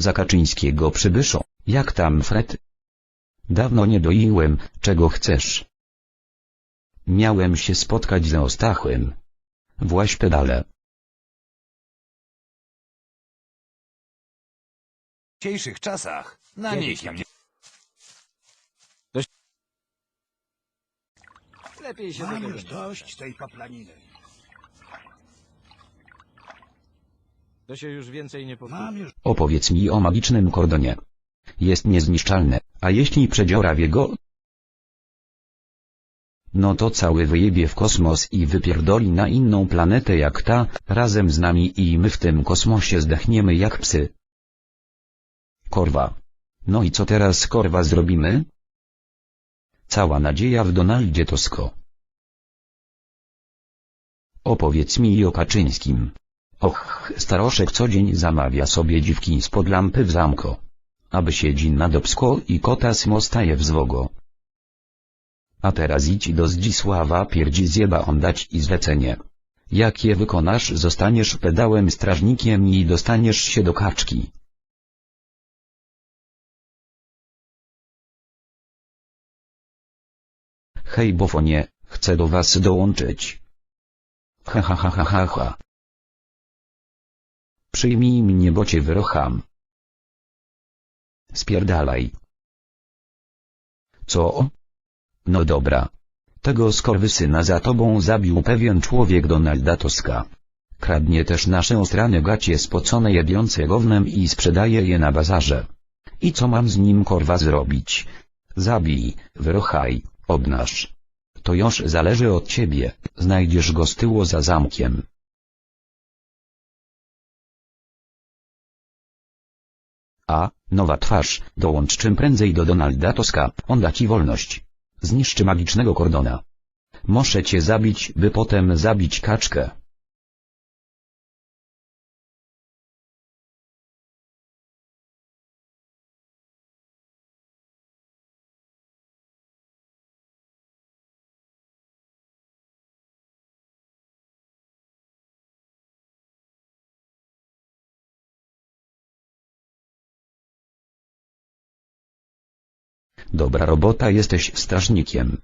za Kaczyńskiego przybyszą, jak tam Fred? Dawno nie doiłem, czego chcesz? Miałem się spotkać z Ostachłem. Właś pedale. W dzisiejszych czasach na nikim nie... Lepiej się Mam już nie dość tej paplaniny. To się już więcej nie powtórzy. Opowiedz mi o magicznym kordonie. Jest niezniszczalne, a jeśli przedziora w jego... No to cały wyjebie w kosmos i wypierdoli na inną planetę jak ta, razem z nami i my w tym kosmosie zdechniemy jak psy. Korwa. No i co teraz korwa zrobimy? Cała nadzieja w Donaldzie Tosko. Opowiedz mi o Kaczyńskim. Och, staroszek co dzień zamawia sobie dziwki spod lampy w zamko. Aby siedzi na dopsko i kota smostaje w zwogo. A teraz idź do Zdzisława pierdzi zjeba on dać i zlecenie. Jak je wykonasz zostaniesz pedałem strażnikiem i dostaniesz się do kaczki. Hej bofonie, chcę do was dołączyć. Ha ha ha ha ha ha. Przyjmij mnie bo cię wyrocham. Spierdalaj. Co? No dobra. Tego skorwysyna za tobą zabił pewien człowiek Donalda Toska. Kradnie też nasze ostrane gacie spocone jedzące gównem i sprzedaje je na bazarze. I co mam z nim korwa zrobić? Zabij, wyrochaj, obnaż. To już zależy od ciebie, znajdziesz go z tyłu za zamkiem. A, nowa twarz, dołącz czym prędzej do Donalda Toska, on da ci wolność. Zniszczy magicznego kordona. Muszę cię zabić, by potem zabić kaczkę. Dobra robota jesteś strażnikiem.